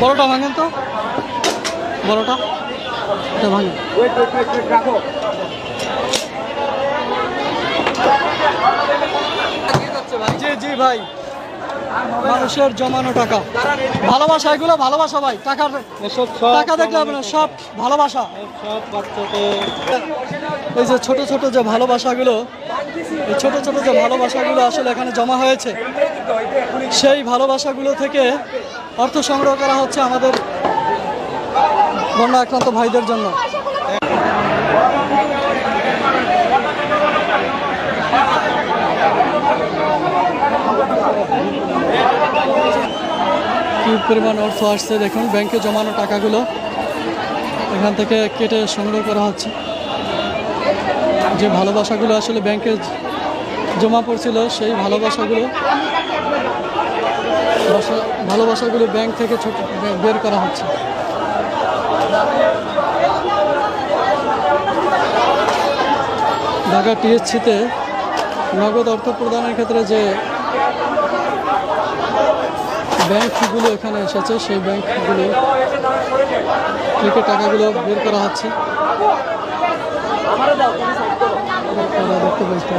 বড়টা ভাঙেন তো। বড়টা। ভাঙেন। জি জি ভাই। মানুষের জমানো টাকা। ভালোবাসা এগুলো ভালোবাসা ভাই। টাকার টাকা দেখলে না সব ভালোবাসা। এই যে ছোট ছোট যে ভালোবাসাগুলো এই ছোট ছোট যে ভালোবাসাগুলো আসলে এখানে জমা হয়েছে সেই ভালোবাসাগুলো থেকে অর্থ সংগ্রহ করা হচ্ছে আমাদের বন্যা আক্রান্ত ভাইদের জন্য। কি পরিমাণ অর্থ আসছে দেখুন, ব্যাংকে জমানো টাকাগুলো এখান থেকে কেটে সংগ্রহ করা হচ্ছে। যে ভালোবাসাগুলো আসলে ব্যাংকে জমা পড়ছিল, সেই ভালোবাসাগুলো বাসা- ভালোবাসাগুলো ব্যাংক থেকে ছোট, বের করা হচ্ছে। ঢাকা টিএসসিতে নগদ অর্থ প্রদানের ক্ষেত্রে যে ব্যাংকগুলো এখানে এসেছে, সেই ব্যাংকগুলো থেকে টাকাগুলো বের করা হচ্ছে। দেখতে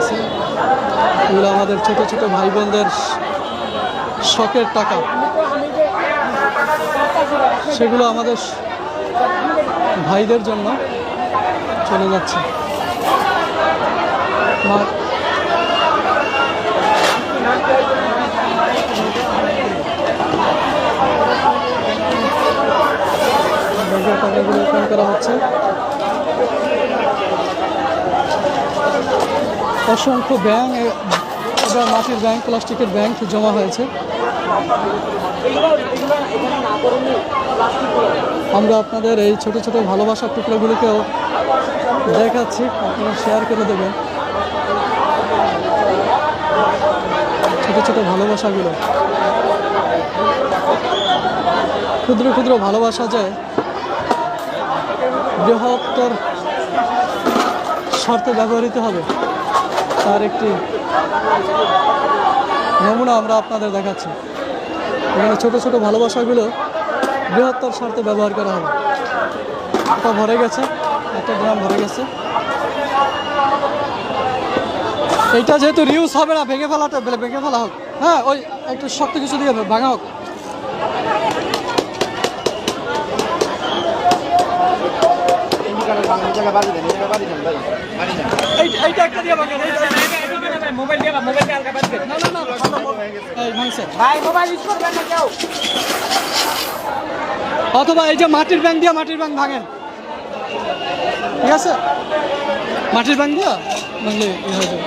এগুলো আমাদের ছোট ছোট ভাই বোনদের শখের টাকা। সেগুলো আমাদের ভাইদের জন্য চলে যাচ্ছে। টাকাগুলো ওপেন করা হচ্ছে। অসংখ্য ব্যাংক এবার মাটির ব্যাংক, প্লাস্টিকের ব্যাংক জমা হয়েছে। আমরা আপনাদের এই ছোট ছোট ভালোবাসার টুকরোগুলোকেও দেখাচ্ছি। আপনারা শেয়ার করে দেবেন। ছোট ছোট ভালোবাসাগুলো। ক্ষুদ্র ক্ষুদ্র ভালোবাসা যায় বৃহত্তর শর্তে ব্যবহৃত হবে, তার একটি নমুনা আমরা আপনাদের দেখাচ্ছি। এখানে ছোট ছোট ভালোবাসাগুলো বৃহত্তর স্বার্থে ব্যবহার করা হবে। এটা ভরে গেছে একটা ড্রাম ভরে গেছে। এইটা যেহেতু রিউজ হবে না ভেঙে ফেলাটা ভেঙে ফেলা হোক। হ্যাঁ ওই একটু শক্ত কিছু দিয়ে ভাঙা হোক। এইটা একটা দিয়ে ভাঙেন মোবাইল দিয়ে মোবাইল দিয়ে হালকা বাদ না না না ভালো, ভালো। এই ভাঙছে ভাই মোবাইল ইউজ করবেন না কেউ। অথবা এই যে মাটির ব্যাংক দিয়ে মাটির ব্যাংক ভাঙেন। ঠিক আছে? মাটির ব্যাংক দিয়া ভাঙলে হয়ে যাবে।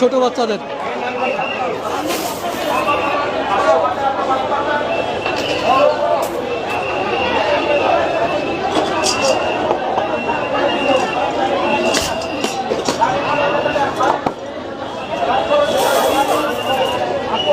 ছোট বাচ্চা।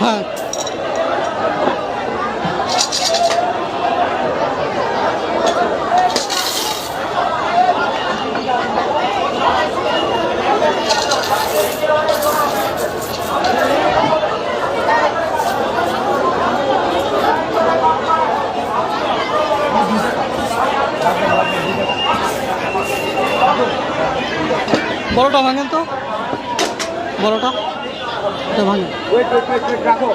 হ্যাঁ, ছোট বাচ্চাদের হ্যাঁ বড়টা? এটা ভাঙে ওয়েট ওয়েট ওয়েট ওয়েট রাখো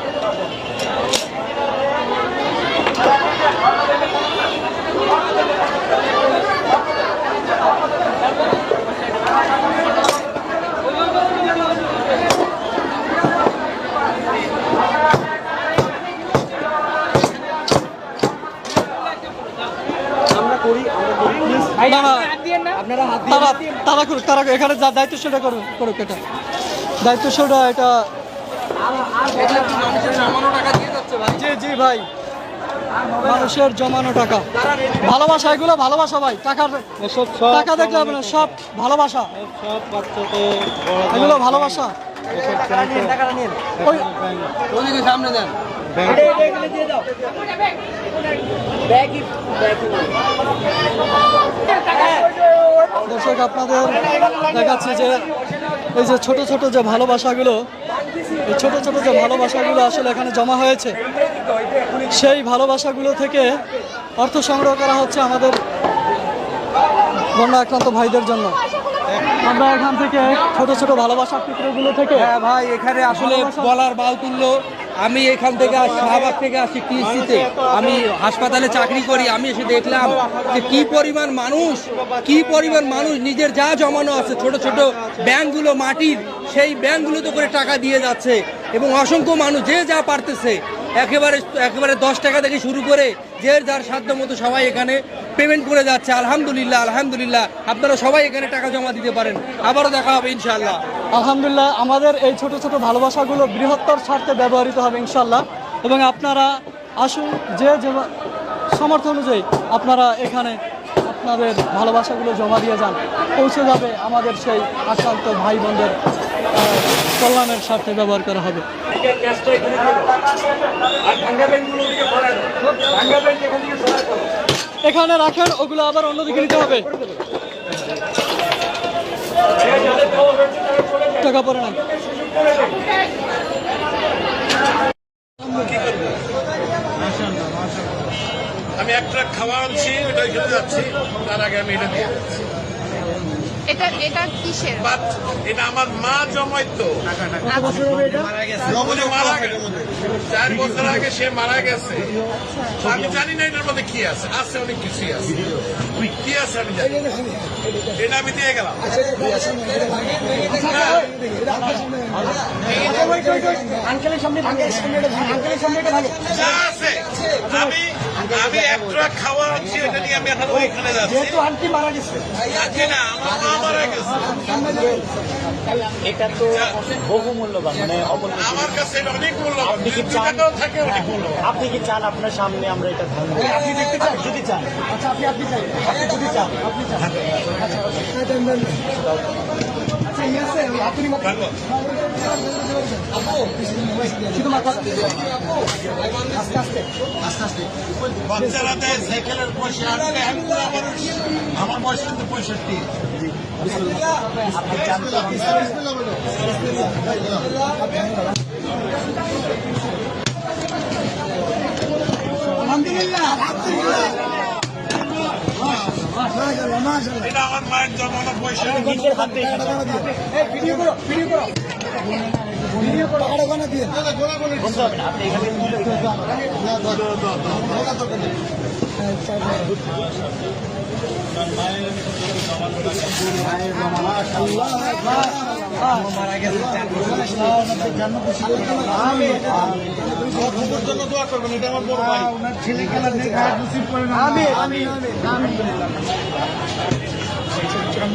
আমরা করি আমরা করি প্লিজ না না আপনারা হাত দিয়ে তারা তারা করুক তারা এখানে যা দায়িত্ব সেটা করুক করুক এটা। দায়িত্ব সেটা এটা জি জি ভাই। মানুষের জমানো টাকা। ভালোবাসা এগুলো ভালোবাসা ভাই। টাকার টাকা দেখলে হবে না সব ভালোবাসা। এগুলো ভালোবাসা। সামনে দেন। দর্শক আপনাদের দেখাচ্ছি যে এই যে ছোট ছোট যে ভালোবাসাগুলো এই ছোট ছোট যে ভালোবাসাগুলো আসলে এখানে জমা হয়েছে সেই ভালোবাসাগুলো থেকে অর্থ সংগ্রহ করা হচ্ছে আমাদের বন্যা আক্রান্ত ভাইদের জন্য। আমরা এখান থেকে ছোট ছোট ভালোবাসার টুকরোগুলো থেকে হ্যাঁ ভাই এখানে আসলে বলার বাল তুললো আমি এখান থেকে শাহবাগ থেকে আসি টিএসসিতে আমি হাসপাতালে চাকরি করি, আমি এসে দেখলাম যে কি পরিমাণ মানুষ, কি পরিমাণ মানুষ, নিজের যা জমানো আছে, ছোট ছোট ব্যাংকগুলো, মাটির, সেই ব্যাংকগুলোতে করে টাকা দিয়ে যাচ্ছে। এবং অসংখ্য মানুষ যে যা পারতেছে, একেবারে একেবারে দশ টাকা থেকে শুরু করে যে যার সাধ্য মতো সবাই এখানে পেমেন্ট করে যাচ্ছে আলহামদুলিল্লাহ আলহামদুলিল্লাহ। আপনারা সবাই এখানে টাকা জমা দিতে পারেন। আবারও দেখা হবে ইনশাল্লাহ আলহামদুলিল্লাহ আমাদের এই ছোট ছোট ভালোবাসাগুলো বৃহত্তর স্বার্থে ব্যবহৃত হবে ইনশাল্লাহ এবং আপনারা আসুন যে যে সামর্থ্য অনুযায়ী আপনারা এখানে আপনাদের ভালোবাসাগুলো জমা দিয়ে যান পৌঁছে যাবে আমাদের সেই আক্রান্ত ভাই বোনদের কল্যাণের স্বার্থে ব্যবহার করা হবে। এখানে রাখেন, ওগুলো আবার অন্যদিকে নিতে হবে। টাকা পরে না আমি একটা খাওয়া আনছি ওটা খেতে যাচ্ছি। তার আগে আমি এটা দিয়ে। এটা এটা কিসের? এটা আমার মা জমাইতো উনি মারা গেছে চার বছর আগে সে মারা গেছে। আমি জানি না এটার মধ্যে কি আছে আছে অনেক কিছুই আছে। কি আছে আমি জানি এটা আমি দিয়ে গেলাম। আমি আমি এক ট্রাক খাওয়া আনছি এটা নিয়ে আমি এখন ওইখানে যাচ্ছি আন্টি মারা গেছে আজকে না আমার মা মারা গেছে এটা তো বহু মূল্যবান মানে আমার কাছে এটা অনেক মূল্যবান আপনি কি চান? থাকে অনেক মূল্যবান আপনি কি চান আপনার সামনে আমরা এটা করি? আপনি দেখতে চান যদি চান আচ্ছা আপনি আপনি চাই আপনি যদি চান আপনি চান আচ্ছা আচ্ছা ইয়ে আছে আপনি বাচ্চারা দেয় পয়সা আমার বয়স কিন্তু পঁয়ষট্টি। আমার মায়ের জন্মানো পয়সা। ভিডিও করো ভিডিও করো। এখানে তুলে জন্য দোয়া করবেন এটা আমার বড় ভাই আমি আমি।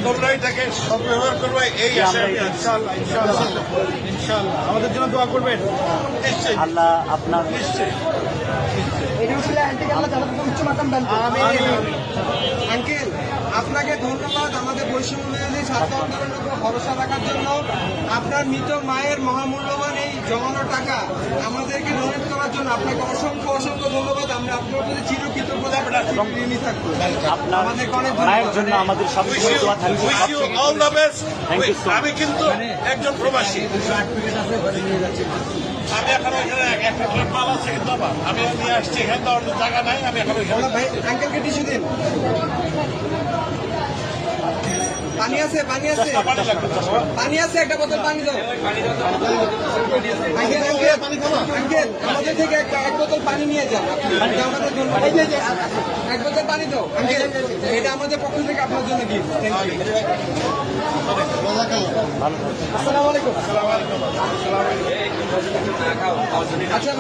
তোমরা এটাকে সদ্ব্যবহার করবে এই আশায় আমি আমাদের জন্য দোয়া করবেন। নিশ্চয়ই। আল্লাহ আপনার নিশ্চয়ই। আঙ্কেল আপনাকে ধন্যবাদ আমাদের বৈষম্য বিরোধী ছাত্র আন্দোলনের উপর ভরসা রাখার জন্য। আপনার মৃত মায়ের মহামূল্যবান এই জমানো টাকা আমাদেরকে ডোনেট করার জন্য আপনাকে অসংখ্য অসংখ্য ধন্যবাদ। আমরা আপনার প্রতি চিরকৃতজ্ঞতা ঋণী থাকব। আমাদেরকে অনেক মায়ের জন্য আমাদের. আমি কিন্তু একজন প্রবাসী। আমি এখন ওইখানে এক- একটা ট্রাক মাল আছে কিন্তু আমার আমি নিয়ে আসছি, এখানে জায়গা নাই, আমি এখন ওইখানে আঙ্কেলকে টিস্যু দিন। পানি আছে পানি আছে। পানি আছে একটা বোতল পানি দাও। আঙ্কেল আমাদের থেকে একটা এক বোতল পানি নিয়ে যান। আমাদের জন্য এক বোতল পানি দাও। আঙ্কেল। এটা আমাদের পক্ষ থেকে আপনার জন্য গিফট থ্যাংক আসসালামু আলাইকুম। আচ্ছা